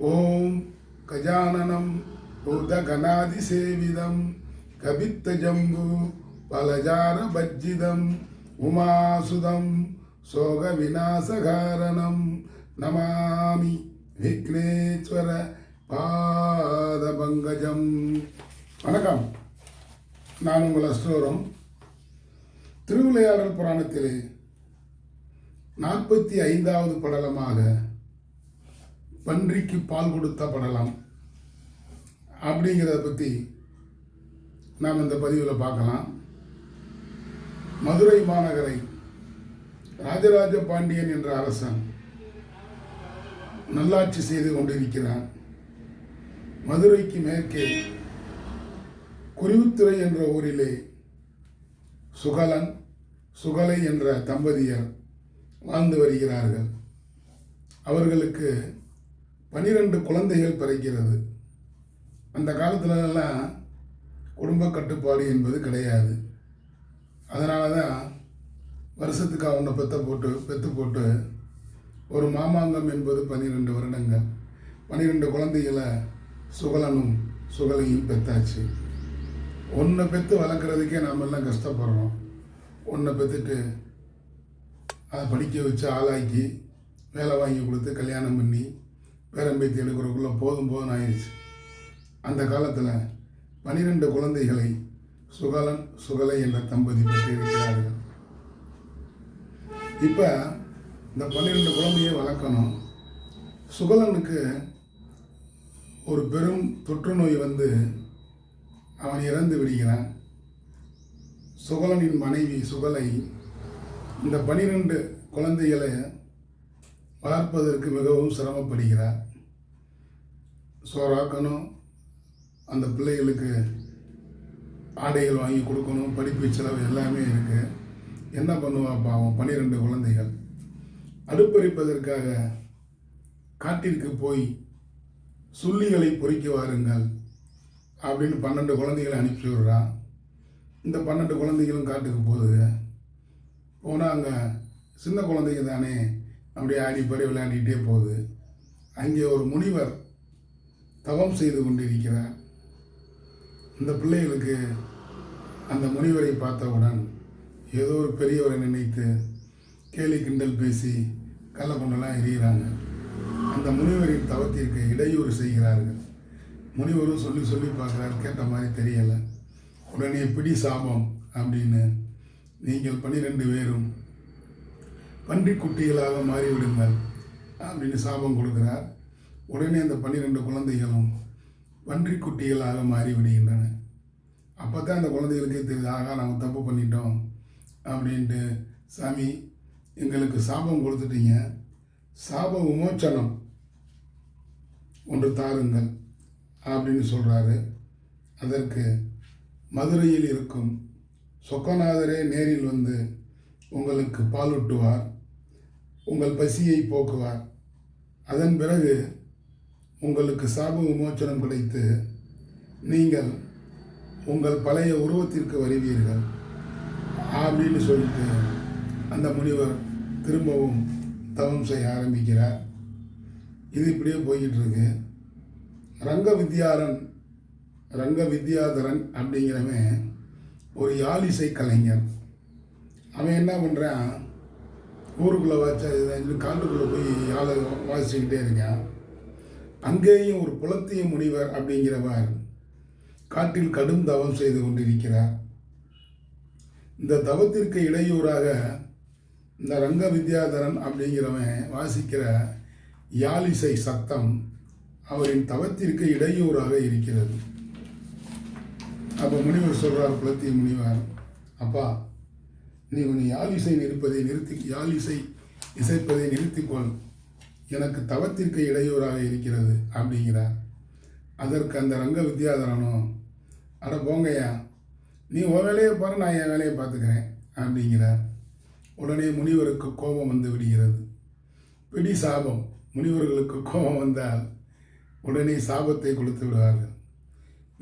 ஓம் கஜானனம் பூதகணாதிசேவிதம் கபித்தஜம்பு பலஜார பஜ்ஜிதம் உமாசுதம் சோக விநாசகாரணம் நமாமி விக்னேஸ்வர பாதபங்கஜம் வணக்கம். நான் உங்கள் அஸ்டோரம் திருவிளையாடல் புராணத்திலே நாற்பத்தி ஐந்தாவது படலமாக பன்றிக்கு பால் கொடுத்த படலாம். அப்படிங்கிறத பற்றி நாம் இந்த பதிவில் பார்க்கலாம். மதுரை மாநகரை ராஜராஜ பாண்டியன் என்ற அரசன் நல்லாட்சி செய்து கொண்டிருக்கிறான். மதுரைக்கு மேற்கே குருவித்துறை என்ற ஊரிலே சுகலன் சுகலை என்ற தம்பதியர் வாழ்ந்து வருகிறார்கள். அவர்களுக்கு பனிரெண்டு குழந்தைகள் பிறக்கிறது. அந்த காலத்துலலாம் குடும்ப கட்டுப்பாடு என்பது கிடையாது. அதனால தான் வருஷத்துக்கு அவனை பெத்த போட்டு பெத்து போட்டு ஒரு மாமாங்கம் என்பது பன்னிரெண்டு வருடங்கள். பன்னிரெண்டு குழந்தைகளை சுகலனும் சுகலையும் பெத்தாச்சு. ஒன்றை பெற்று வளர்க்குறதுக்கே நாம் எல்லாம் கஷ்டப்படுறோம். ஒன்றை பெற்றுட்டு அதை படிக்க வச்சு ஆளாக்கி வேலை வாங்கி கொடுத்து கல்யாணம் பண்ணி பேரம்பேத்தி எடுக்கிறதுக்குள்ளே போதும் போதும் ஆயிடுச்சு அந்த காலத்தில் பனிரெண்டு குழந்தைகளை சுகலன் சுகலை என்ற தம்பதி பெற்றிருக்கிறார்கள். இப்போ இந்த பன்னிரெண்டு குழந்தையை வளர்க்கணும். சுகலனுக்கு ஒரு பெரும் தொற்று நோய் வந்து அவன் இறந்து விடுகிறான். சுகலனின் மனைவி சுகலை இந்த பனிரெண்டு குழந்தைகளை வளர்ப்பதற்கு மிகவும் சிரமப்படுகிறார். சோறாக்கணும் அந்த பிள்ளைகளுக்கு ஆடைகள் வாங்கி கொடுக்கணும் படிப்பு செலவு எல்லாமே இருக்குது என்ன பண்ணுவா பாவம் பன்னிரெண்டு குழந்தைகள். அடுப்பறிப்பதற்காக காட்டிற்கு போய் சுள்ளிகளை பொறிக்க வாருங்கள் அப்படின்னு பன்னெண்டு குழந்தைகளை அனுப்பி விடுறான். இந்த பன்னெண்டு குழந்தைகளும் காட்டுக்கு போகுது. போனால் அங்கே சின்ன குழந்தைங்க தானே அப்படியே ஆடிப்பாடி பாடி விளையாடிக்கிட்டே போகுது. அங்கே ஒரு முனிவர் தவம் செய்து கொண்டிருக்கிறார். இந்த பிள்ளைகளுக்கு அந்த முனிவரை பார்த்தவுடன் ஏதோ ஒரு பெரியவரை நினைத்து கேலி கிண்டல் பேசி கள்ளக்கொண்டெல்லாம் எரிகிறாங்க அந்த முனிவரின் தவத்திற்கு இடையூறு செய்கிறார்கள். முனிவரும் சொல்லி சொல்லி பார்க்குறாரு கேட்ட மாதிரி தெரியலை. உடனே பிடி சாபம் அப்படின்னு நீங்கள் பன்னிரெண்டு பேரும் பன்றிக்குட்டிகளாக மாறிவிடுங்கள் அப்படின்னு சாபம் கொடுக்குறார். உடனே அந்த பன்னிரெண்டு குழந்தைகளும் பன்றிக்குட்டிகளாக மாறிவிடுகின்றன. அப்போ தான் அந்த குழந்தைகளுக்கே தெரியுது ஆகா நம்ம தப்பு பண்ணிட்டோம் அப்படின்ட்டு. சாமி எங்களுக்கு சாபம் கொடுத்துட்டீங்க. சாப விமோச்சனம் ஒன்று தாருங்கள் அப்படின்னு சொல்கிறாரு அதற்கு மதுரையில் இருக்கும் சொக்கநாதரே நேரில் வந்து உங்களுக்கு பாலூட்டுவார். உங்கள் பசியை போக்குவார். அதன் பிறகு உங்களுக்கு சாப விமோச்சனம் கிடைத்து நீங்கள் உங்கள் பழைய உருவத்திற்கு வருவீர்கள். அப்படின்னு சொல்லிட்டு அந்த முனிவர் திரும்பவும் தவம் செய்ய ஆரம்பிக்கிறார். இது இப்படியே போய்கிட்டு இருக்கு ரங்க வித்யாரன் ரங்க வித்யாதரன் அப்படிங்கிறவன் ஒரு யாழிசை கலைஞர். அவன் என்ன பண்ணுறான் ஊருக்குள்ளே வச்ச காட்டுக்குள்ளே போய் யாழை வாசிச்சுக்கிட்டே இருக்கேன் அங்கேயும் ஒரு புலத்திய முனிவர் அப்படிங்கிறவர் காட்டில் கடும் தவம் செய்து கொண்டிருக்கிறார். இந்த தவத்திற்கு இடையூறாக இந்த ரங்க வித்யாதரன் அப்படிங்கிறவன் வாசிக்கிற யாழிசை சத்தம் அவரின் தவத்திற்கு இடையூறாக இருக்கிறது. அப்போ முனிவர் சொல்கிறார் புலத்திய முனிவர் அப்பா நீ உன் யாழிசை நிற்பதை நிறுத்தி யாழிசை இசைப்பதை நிறுத்திக்கொள் எனக்கு தவத்திற்கு இடையூறாக இருக்கிறது அப்படிங்கிறார். அதற்கு அந்த ரங்க வித்யாதரனும் அட போங்கய்யா நீ உன் வேலையை பாரு நான் என் வேலையை பார்த்துக்கிறேன் அப்படிங்கிறார். உடனே முனிவருக்கு கோபம் வந்து விடுகிறது. பிடி சாபம் முனிவர்களுக்கு கோபம் வந்தால் உடனே சாபத்தை கொடுத்து விடுவார்கள்.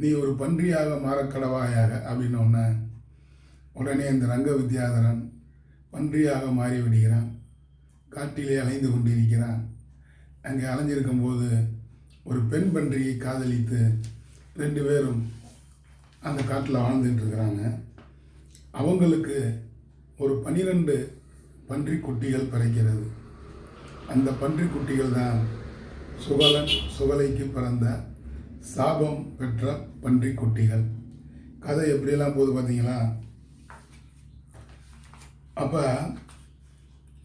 நீ ஒரு பன்றியாக மாறக்கடவாயாக அப்படின்னோடனே உடனே அந்த ரங்க வித்யாதரன் பன்றியாக மாறிவிடுகிறான். காட்டிலே அலைந்து கொண்டிருக்கிறான். அங்கே அலைஞ்சிருக்கும் போது ஒரு பெண் பன்றியை காதலித்து ரெண்டு பேரும் அந்த காட்டில் வாழ்ந்துட்டு இருக்கிறாங்க அவங்களுக்கு ஒரு பன்னிரெண்டு பன்றி குட்டிகள் பிறக்கிறது. அந்த பன்றி குட்டிகள் தான் சுகலன் சுகலைக்கு பிறந்த சாபம் பெற்ற பன்றி குட்டிகள். கதை எப்படியெல்லாம் போகுது பார்த்தீங்களா? அப்போ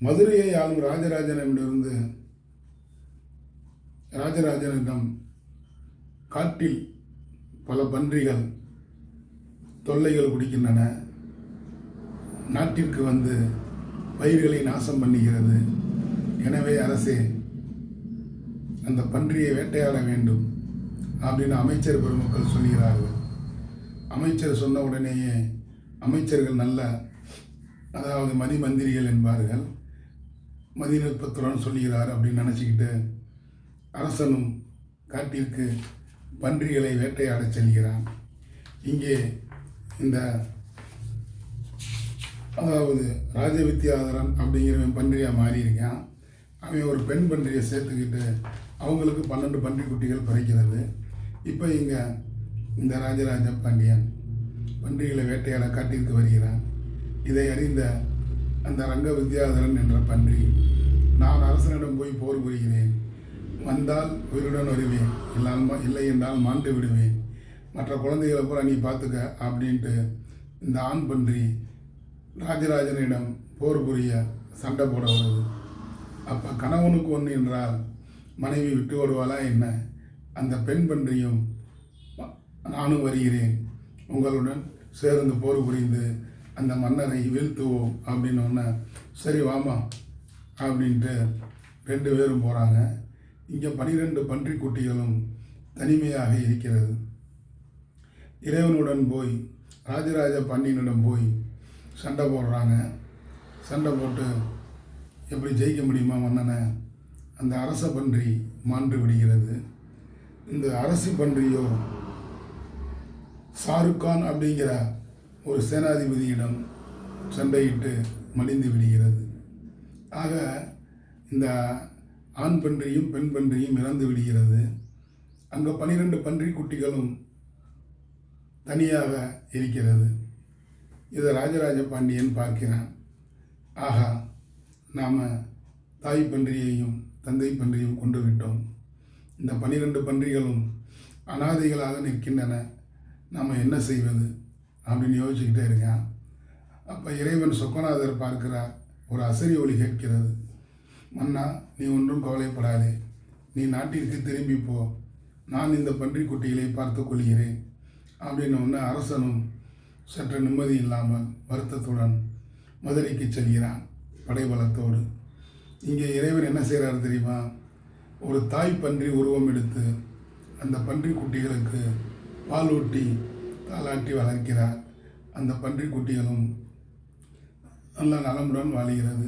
மதுரையை ஆளும் ராஜராஜனிடமிருந்து ராஜராஜனிடம் காட்டில் பல பன்றிகள் தொல்லைகள் குடிக்கின்றன. நாட்டிற்கு வந்து பயிர்களை நாசம் பண்ணுகிறது. எனவே அரசே அந்த பன்றியை வேட்டையாட வேண்டும் அப்படின்னு அமைச்சர் பெருமக்கள் சொல்கிறார்கள். அமைச்சர் சொன்ன உடனேயே அமைச்சர்கள் நல்ல அதாவது மதி மந்திரிகள் என்பார்கள். மதிநுட்பத்துடன் சொல்கிறார் அப்படின்னு நினச்சிக்கிட்டு அரசனும் காட்டிற்கு பன்றிகளை வேட்டையாடச் செல்கிறான். இங்கே இந்த அதாவது ராஜவித்யாதரன் அப்படிங்கிறவன் பன்றியாக மாறியிருக்கான். அவன் ஒரு பெண் பன்றியை சேர்த்துக்கிட்டு அவங்களுக்கு பன்னெண்டு பன்றி குட்டிகள் பிறக்கிறது. இப்போ இங்கே இந்த ராஜராஜ பாண்டியன் பன்றிகளை வேட்டையாட காட்டிற்கு வருகிறான். இதை அறிந்த அந்த ரங்க வித்யாதரன் என்ற பன்றி நான் அரசனிடம் போய் போர் புரிகிறேன். வந்தால் உயிருடன் வருவேன். இல்லாமல் இல்லை என்றால் மாண்டு விடுவேன். மற்ற குழந்தைகளை பூரா நீ பார்த்துக்க அப்படின்ட்டு இந்த ஆண் பன்றி ராஜராஜனிடம் போர் புரிய சண்டை போட வருது. அப்போ கணவனுக்கு ஒன்று என்றால் மனைவி விட்டு ஓடுவாளா என்ன? அந்த பெண் பன்றியும் நானும் வருகிறேன். உங்களுடன் சேர்ந்து போர் புரிந்து அந்த மன்னரை வீழ்த்துவோம் அப்படின்னு ஒன்று சரி வாமா அப்படின்ட்டு ரெண்டு பேரும் போகிறாங்க இங்கே பனிரெண்டு பன்றி குட்டிகளும் தனிமையாக இருக்கிறது. இறைவனுடன் போய் ராஜராஜ பாண்டியனிடம் போய் சண்டை போடுறாங்க. சண்டை போட்டு எப்படி ஜெயிக்க முடியுமா மன்னனை? அந்த அரச பன்றி மாண்டு விடுகிறது. இந்த அரசு பன்றியோ ஷாருக்கான் அப்படிங்கிற ஒரு சேனாதிபதியிடம் சண்டையிட்டு மடிந்து விடுகிறது. ஆக இந்த ஆண் பன்றியும் பெண் பன்றியும் இறந்து விடுகிறது. அங்கே பனிரெண்டு பன்றி குட்டிகளும் தனியாக இருக்கிறது. இதை ராஜராஜ பாண்டியன் பார்க்கிறான். ஆகா நாம் தாய் பன்றியையும் தந்தை பன்றியும் கொண்டு விட்டோம். இந்த பனிரெண்டு பன்றிகளும் அனாதைகளாக நிற்கின்றன. நாம் என்ன செய்வது? அப்படின்னு யோசிச்சுக்கிட்டே இருக்கேன். அப்போ இறைவன் சொக்கநாதர் பார்க்கிறார் ஒரு அசரி ஒளி கேட்கிறது. மன்னா நீ ஒன்றும் கவலைப்படாதே. நீ நாட்டிற்கு திரும்பி போ. நான் இந்த பன்றிக்குட்டிகளை பார்த்து கொள்கிறேன். அப்படின்னு ஒன்று அரசனும் சற்று நிம்மதி இல்லாமல் வருத்தத்துடன் மதுரைக்கு செல்கிறான் படைபலத்தோடு. இங்கே இறைவன் என்ன செய்கிறார் தெரியுமா? ஒரு தாய் பன்றி உருவம் எடுத்து அந்த பன்றி குட்டிகளுக்கு பால் ஊட்டி தாளாட்டி வளர்க்கிறார். அந்த பன்றிக்குட்டிகளும் நல்ல நலமுடன் வாழுகிறது.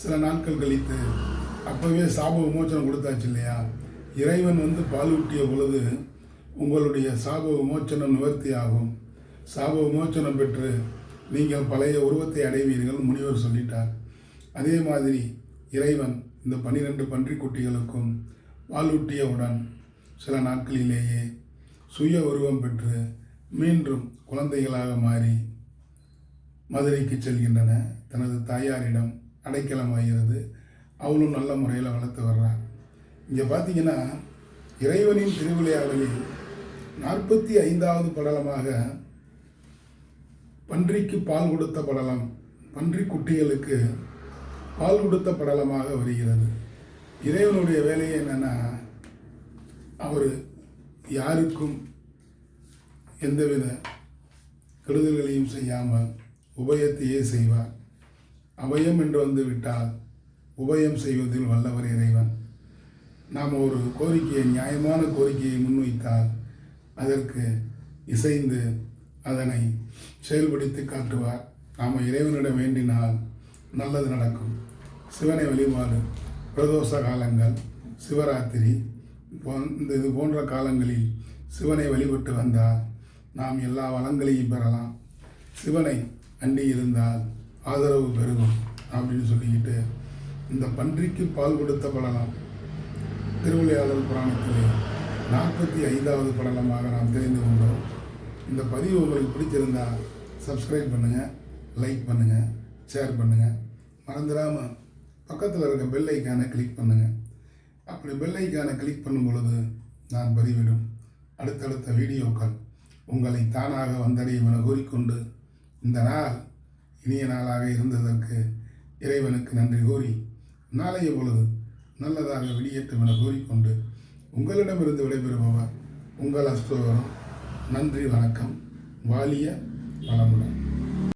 சில நாட்கள் கழித்து அப்போவே சாப விமோச்சனம் கொடுத்தாச்சு இல்லையா? இறைவன் வந்து பால் ஊட்டிய பொழுது உங்களுடைய சாப விமோச்சனம் நிவர்த்தி ஆகும். சாப விமோச்சனம் பெற்று நீங்கள் பழைய உருவத்தை அடைவீர்கள் முனிவர் சொல்லிட்டார். அதே மாதிரி இறைவன் இந்த பன்னிரெண்டு பன்றி குட்டிகளுக்கும் பாலூட்டியவுடன் சில நாட்களிலேயே சுய உருவம் பெற்று மீண்டும் குழந்தைகளாக மாறி மதுரைக்கு செல்கின்றன. தனது தாயாரிடம் அடைக்கலமாகிறது அவளும் நல்ல முறையில் வளர்த்து வர்றார். இங்கே பார்த்தீங்கன்னா இறைவனின் திருவிளையாடலில் நாற்பத்தி ஐந்தாவது படலமாக பன்றிக்கு பால் கொடுத்த படலம் பன்றி குட்டிகளுக்கு பால் கொடுத்த படலமாக வருகிறது. இறைவனுடைய வேலையை என்னென்னா அவர் யாருக்கும் எந்தவித கெடுதல்களையும் செய்யாமல் உபயத்தையே செய்வார். அபயம் என்று வந்து விட்டால் உபயம் செய்வதில் வல்லவர் இறைவன். நாம் ஒரு கோரிக்கையை நியாயமான கோரிக்கையை முன்வைத்தால் அதற்கு இசைந்து அதனை செயல்படுத்தி காட்டுவார். நாம் இறைவனிடம் வேண்டினால் நல்லது நடக்கும். சிவனை வழிபாடு பிரதோஷ காலங்கள் சிவராத்திரி இந்த இது போன்ற காலங்களில் சிவனை வழிபட்டு வந்தால் நாம் எல்லா வளங்களையும் பெறலாம். சிவனை அண்டி இருந்தால் ஆதரவு பெருகும் அப்படின்னு சொல்லிக்கிட்டு இந்த பன்றிக்கு பால் கொடுத்த படலம் திருவிளையாடல் புராணத்திலே நாற்பத்தி ஐந்தாவது படலமாக நாம் தெரிந்து கொண்டோம். இந்த பதிவு உங்களுக்கு பிடிச்சிருந்தால் சப்ஸ்கிரைப் பண்ணுங்கள் லைக் பண்ணுங்கள் ஷேர் பண்ணுங்கள் மறந்துடாமல் பக்கத்தில் இருக்க பெல் ஐக்கானை கிளிக் பண்ணுங்கள் அப்படி பெல் ஐக்கானை கிளிக் பண்ணும் பொழுது நான் பதிவிடும். அடுத்தடுத்த வீடியோக்கள் உங்களை தானாக வந்தடையும் என கூறிக்கொண்டு இந்த நாள் இனிய நாளாக இருந்ததற்கு இறைவனுக்கு நன்றி கூறி நாளைய பொழுது நல்லதாக வெளியேற்றும் என கூறிக்கொண்டு உங்களிடமிருந்து விடைபெறுபவர் உங்கள் அஸ்தோகரம். நன்றி வணக்கம். வாலிய வளமுடன்.